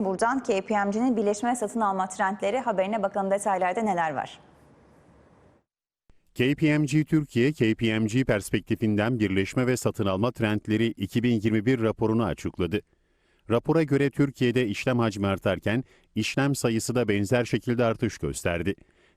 Buradan KPMG'nin birleşme satın alma trendleri haberine bakalım detaylarda neler var. KPMG Türkiye, KPMG perspektifinden birleşme ve satın alma trendleri 2021 raporunu açıkladı. Rapora göre Türkiye'de işlem hacmi artarken işlem sayısı da benzer şekilde artış gösterdi.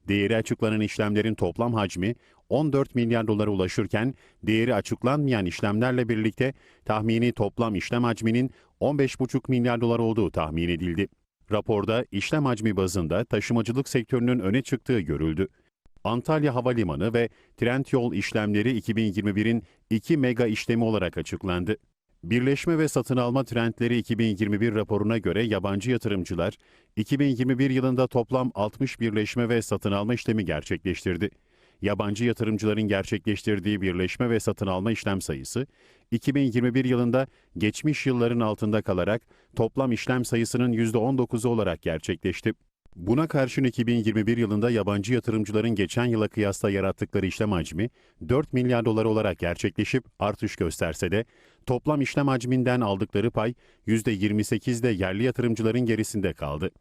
Değeri açıklanan işlemlerin toplam hacmi 14 milyar dolara ulaşırken değeri açıklanmayan işlemlerle birlikte tahmini toplam işlem hacminin 15,5 milyar dolar olduğu tahmin edildi. Raporda işlem hacmi bazında taşımacılık sektörünün öne çıktığı görüldü. Antalya Havalimanı ve Trendyol işlemleri 2021'in 2 mega işlemi olarak açıklandı. Birleşme ve satın alma trendleri 2021 raporuna göre yabancı yatırımcılar 2021 yılında toplam 60 birleşme ve satın alma işlemi gerçekleştirdi. Yabancı yatırımcıların gerçekleştirdiği birleşme ve satın alma işlem sayısı 2021 yılında geçmiş yılların altında kalarak toplam işlem sayısının %19'u olarak gerçekleşti. Buna karşın 2021 yılında yabancı yatırımcıların geçen yıla kıyasla yarattıkları işlem hacmi 4 milyar dolar olarak gerçekleşip artış gösterse de toplam işlem hacminden aldıkları pay %28 de yerli yatırımcıların gerisinde kaldı.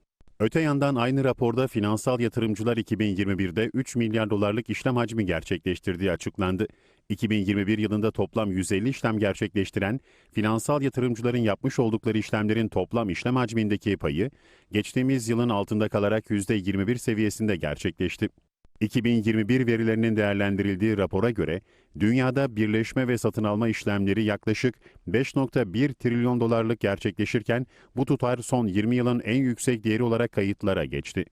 Öte yandan aynı raporda finansal yatırımcılar 2021'de 3 milyar dolarlık işlem hacmi gerçekleştirdiği açıklandı. 2021 yılında toplam 150 işlem gerçekleştiren finansal yatırımcıların yapmış oldukları işlemlerin toplam işlem hacmindeki payı geçtiğimiz yılın altında kalarak %21 seviyesinde gerçekleşti. 2021 verilerinin değerlendirildiği rapora göre dünyada birleşme ve satın alma işlemleri yaklaşık 5.1 trilyon dolarlık gerçekleşirken bu tutar son 20 yılın en yüksek değeri olarak kayıtlara geçti.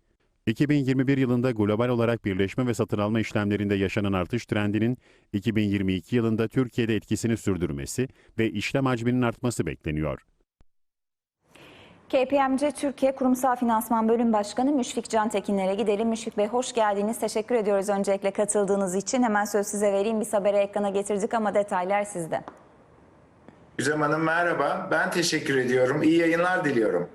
2021 yılında global olarak birleşme ve satın alma işlemlerinde yaşanan artış trendinin 2022 yılında Türkiye'de etkisini sürdürmesi ve işlem hacminin artması bekleniyor. KPMG Türkiye Kurumsal Finansman Bölüm Başkanı Müşfik Can Tekinler'e gidelim. Müşfik Bey hoş geldiniz. Teşekkür ediyoruz öncelikle katıldığınız için. Hemen söz size vereyim. Biz haberi ekrana getirdik ama detaylar sizde. Güzem Hanım merhaba. Ben teşekkür ediyorum. İyi yayınlar diliyorum.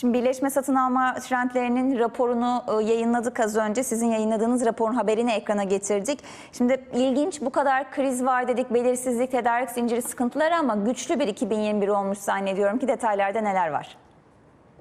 Şimdi birleşme satın alma trendlerinin raporunu e, yayınladık az önce. Sizin yayınladığınız raporun haberini ekrana getirdik. Şimdi ilginç bu kadar kriz var dedik, belirsizlik, tedarik zinciri sıkıntıları ama güçlü bir 2021 olmuş zannediyorum ki detaylarda neler var?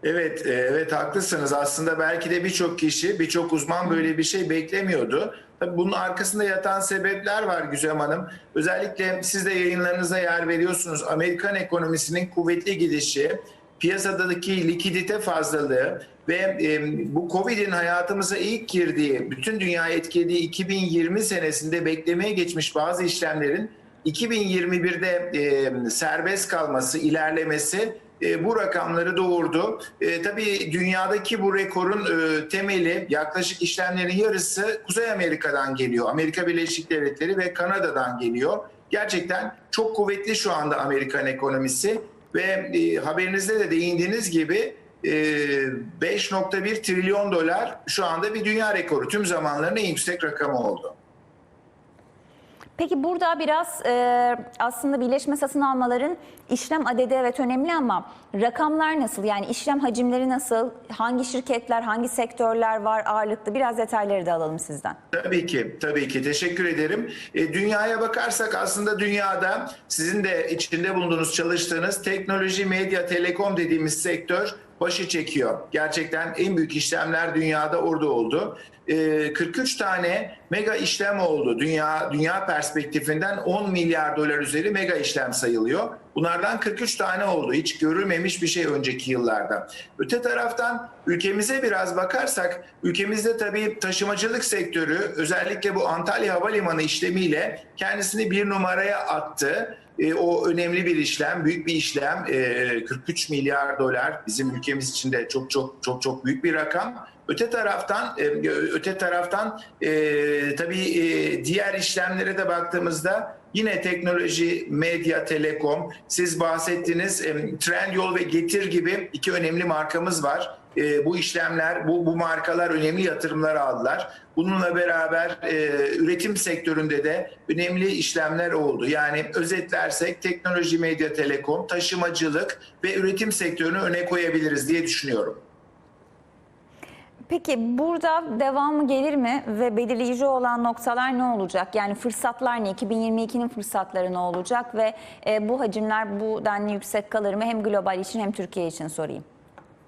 Evet, e, evet haklısınız. Aslında belki de birçok kişi, birçok uzman böyle bir şey beklemiyordu. Tabii bunun arkasında yatan sebepler var Güzem Hanım. Özellikle siz de yayınlarınıza yer veriyorsunuz. Amerikan ekonomisinin kuvvetli gidişi, piyasadaki likidite fazlalığı ve e, bu Covid'in hayatımıza ilk girdiği, bütün dünyayı etkilediği 2020 senesinde beklemeye geçmiş bazı işlemlerin 2021'de e, serbest kalması, ilerlemesi e, bu rakamları doğurdu. E, tabii dünyadaki bu rekorun e, temeli yaklaşık işlemlerin yarısı Kuzey Amerika'dan geliyor. Amerika Birleşik Devletleri ve Kanada'dan geliyor. Gerçekten çok kuvvetli şu anda Amerikan ekonomisi ve e, haberinizde de değindiğiniz gibi e, 5.1 trilyon dolar şu anda bir dünya rekoru. Tüm zamanların en yüksek rakamı oldu. Peki burada biraz e, aslında birleşme satın almaların işlem adedi evet önemli ama rakamlar nasıl? Yani işlem hacimleri nasıl? Hangi şirketler, hangi sektörler var ağırlıklı? Biraz detayları da alalım sizden. Tabii ki, tabii ki. Teşekkür ederim. E, dünyaya bakarsak aslında dünyada sizin de içinde bulunduğunuz, çalıştığınız teknoloji, medya, telekom dediğimiz sektör başı çekiyor. Gerçekten en büyük işlemler dünyada orada oldu. E, 43 tane mega işlem oldu. Dünya dünya perspektifinden 10 milyar dolar üzeri mega işlem sayılıyor. Bunlardan 43 tane oldu. Hiç görülmemiş bir şey önceki yıllarda. Öte taraftan ülkemize biraz bakarsak, ülkemizde tabii taşımacılık sektörü özellikle bu Antalya Havalimanı işlemiyle kendisini bir numaraya attı. E, o önemli bir işlem, büyük bir işlem. E, 43 milyar dolar bizim ülkemiz için de çok çok çok çok büyük bir rakam. Öte taraftan e, öte taraftan e, tabii e, diğer işlemlere de baktığımızda yine teknoloji, medya, telekom, siz bahsettiniz e, Trendyol ve Getir gibi iki önemli markamız var. E, bu işlemler, bu, bu markalar önemli yatırımlar aldılar. Bununla beraber e, üretim sektöründe de önemli işlemler oldu. Yani özetlersek teknoloji, medya, telekom, taşımacılık ve üretim sektörünü öne koyabiliriz diye düşünüyorum. Peki burada devamı gelir mi ve belirleyici olan noktalar ne olacak? Yani fırsatlar ne? 2022'nin fırsatları ne olacak ve e, bu hacimler bu denli yüksek kalır mı? Hem global için hem Türkiye için sorayım.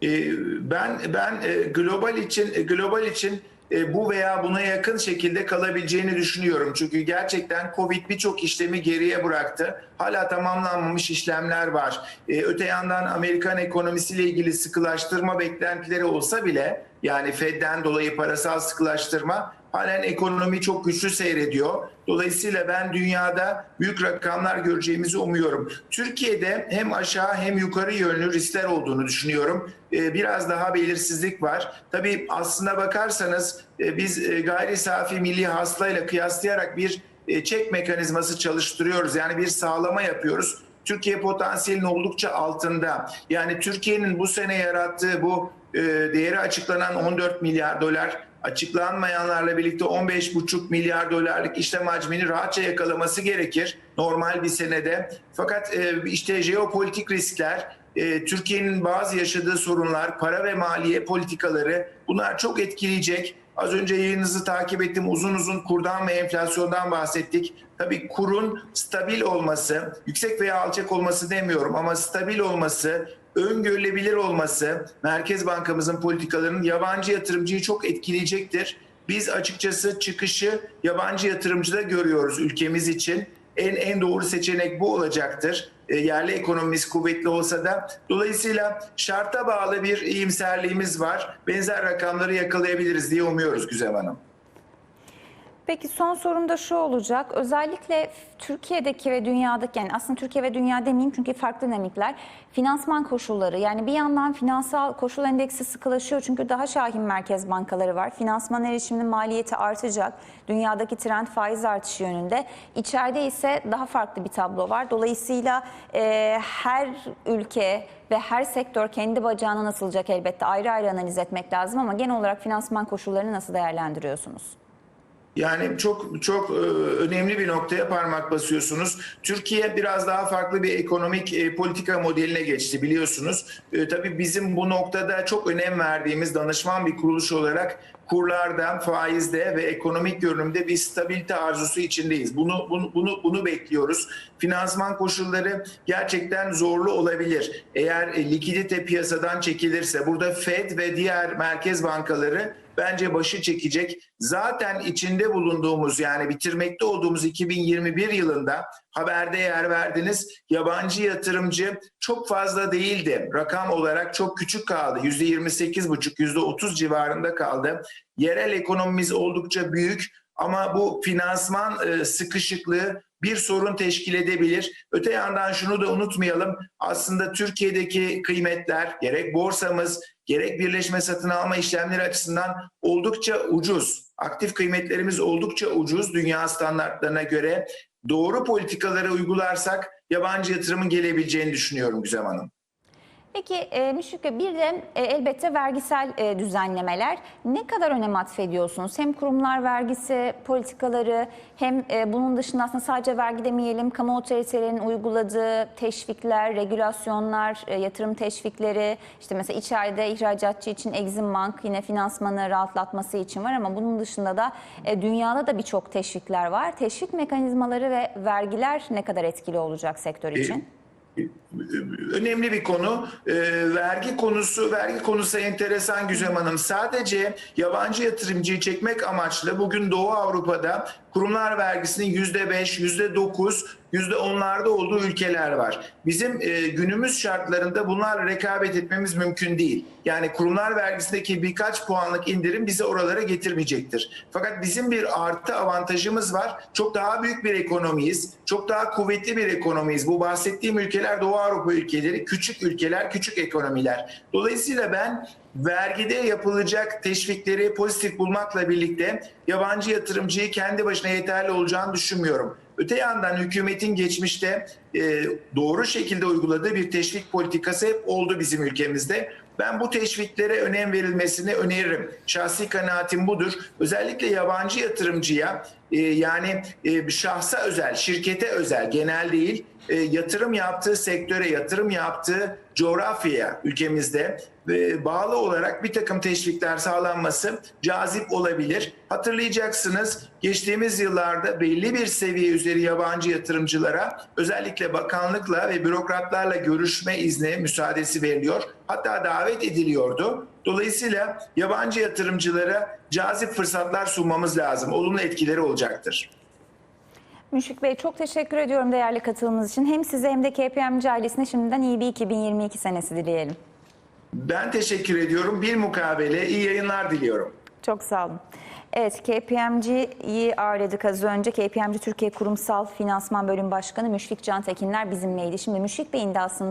E, ben ben e, global için e, global için e, bu veya buna yakın şekilde kalabileceğini düşünüyorum. Çünkü gerçekten Covid birçok işlemi geriye bıraktı. Hala tamamlanmamış işlemler var. E, öte yandan Amerikan ekonomisiyle ilgili sıkılaştırma beklentileri olsa bile yani Fed'den dolayı parasal sıkılaştırma halen ekonomi çok güçlü seyrediyor. Dolayısıyla ben dünyada büyük rakamlar göreceğimizi umuyorum. Türkiye'de hem aşağı hem yukarı yönlü riskler olduğunu düşünüyorum. Ee, Biraz daha belirsizlik var. Tabii aslına bakarsanız e, biz e, gayri safi milli hasılayla kıyaslayarak bir çek mekanizması çalıştırıyoruz. Yani bir sağlama yapıyoruz. Türkiye potansiyelinin oldukça altında. Yani Türkiye'nin bu sene yarattığı bu e, değeri açıklanan 14 milyar dolar açıklanmayanlarla birlikte 15,5 milyar dolarlık işlem hacmini rahatça yakalaması gerekir normal bir senede. Fakat e, işte jeopolitik riskler, e, Türkiye'nin bazı yaşadığı sorunlar, para ve maliye politikaları bunlar çok etkileyecek. Az önce yayınınızı takip ettim. Uzun uzun kurdan ve enflasyondan bahsettik. Tabii kurun stabil olması, yüksek veya alçak olması demiyorum ama stabil olması, öngörülebilir olması Merkez Bankamızın politikalarının yabancı yatırımcıyı çok etkileyecektir. Biz açıkçası çıkışı yabancı yatırımcıda görüyoruz ülkemiz için. En en doğru seçenek bu olacaktır. E, yerli ekonomimiz kuvvetli olsa da. Dolayısıyla şarta bağlı bir iyimserliğimiz var. Benzer rakamları yakalayabiliriz diye umuyoruz Güzem Hanım. Peki son sorum da şu olacak. Özellikle Türkiye'deki ve dünyadaki yani aslında Türkiye ve dünya demeyeyim çünkü farklı dinamikler. Finansman koşulları yani bir yandan finansal koşul endeksi sıkılaşıyor çünkü daha şahin merkez bankaları var. Finansman erişiminin maliyeti artacak. Dünyadaki trend faiz artışı yönünde. İçeride ise daha farklı bir tablo var. Dolayısıyla e, her ülke ve her sektör kendi bacağına nasılacak elbette ayrı ayrı analiz etmek lazım ama genel olarak finansman koşullarını nasıl değerlendiriyorsunuz? Yani çok çok e, önemli bir noktaya parmak basıyorsunuz. Türkiye biraz daha farklı bir ekonomik e, politika modeline geçti biliyorsunuz. E, tabii bizim bu noktada çok önem verdiğimiz danışman bir kuruluş olarak kurlarda, faizde ve ekonomik görünümde bir stabilite arzusu içindeyiz. Bunu bunu bunu bunu bekliyoruz. Finansman koşulları gerçekten zorlu olabilir. Eğer likidite piyasadan çekilirse burada Fed ve diğer merkez bankaları bence başı çekecek. Zaten içinde bulunduğumuz yani bitirmekte olduğumuz 2021 yılında haberde yer verdiniz. Yabancı yatırımcı çok fazla değildi. Rakam olarak çok küçük kaldı. %28,5, %30 civarında kaldı. Yerel ekonomimiz oldukça büyük ama bu finansman e, sıkışıklığı bir sorun teşkil edebilir. Öte yandan şunu da unutmayalım. Aslında Türkiye'deki kıymetler gerek borsamız gerek birleşme satın alma işlemleri açısından oldukça ucuz. Aktif kıymetlerimiz oldukça ucuz dünya standartlarına göre. Doğru politikaları uygularsak yabancı yatırımın gelebileceğini düşünüyorum Güzem Hanım. Peki e, Müşfik Bey, bir de e, elbette vergisel e, düzenlemeler ne kadar önem atfediyorsunuz? Hem kurumlar vergisi politikaları hem e, bunun dışında aslında sadece vergi demeyelim kamu otoritelerinin uyguladığı teşvikler, regülasyonlar, e, yatırım teşvikleri işte mesela içeride ihracatçı için Exim Bank yine finansmanı rahatlatması için var ama bunun dışında da e, dünyada da birçok teşvikler var. Teşvik mekanizmaları ve vergiler ne kadar etkili olacak sektör için? Önemli bir konu. Ee, vergi konusu, vergi konusu enteresan Güzem Hanım. Sadece yabancı yatırımcıyı çekmek amaçlı bugün Doğu Avrupa'da kurumlar vergisinin yüzde beş, yüzde dokuz, yüzde onlarda olduğu ülkeler var. Bizim e, günümüz şartlarında bunlarla rekabet etmemiz mümkün değil. Yani kurumlar vergisindeki birkaç puanlık indirim bizi oralara getirmeyecektir. Fakat bizim bir artı avantajımız var. Çok daha büyük bir ekonomiyiz. Çok daha kuvvetli bir ekonomiyiz. Bu bahsettiğim ülkeler Doğu Avrupa ülkeleri, küçük ülkeler, küçük ekonomiler. Dolayısıyla ben vergide yapılacak teşvikleri pozitif bulmakla birlikte yabancı yatırımcıyı kendi başına yeterli olacağını düşünmüyorum. Öte yandan hükümetin geçmişte e, doğru şekilde uyguladığı bir teşvik politikası hep oldu bizim ülkemizde. Ben bu teşviklere önem verilmesini öneririm. Şahsi kanaatim budur. Özellikle yabancı yatırımcıya e, yani e, şahsa özel, şirkete özel, genel değil, e, yatırım yaptığı sektöre, yatırım yaptığı coğrafyaya ülkemizde bağlı olarak bir takım teşvikler sağlanması cazip olabilir. Hatırlayacaksınız geçtiğimiz yıllarda belli bir seviye üzeri yabancı yatırımcılara Özellikle bakanlıkla ve bürokratlarla görüşme izni müsaadesi veriliyor. Hatta davet ediliyordu. Dolayısıyla yabancı yatırımcılara cazip fırsatlar sunmamız lazım. Olumlu etkileri olacaktır. Müşfik Bey çok teşekkür ediyorum değerli katılımınız için. Hem size hem de KPMG ailesine şimdiden iyi bir 2022 senesi dileyelim. Ben teşekkür ediyorum. Bir mukabele iyi yayınlar diliyorum. Çok sağ olun. Evet KPMG'yi ağırladık az önce. KPMG Türkiye Kurumsal Finansman Bölüm Başkanı Müşfik Can Tekinler bizimleydi. Şimdi Müşfik Bey'in de aslında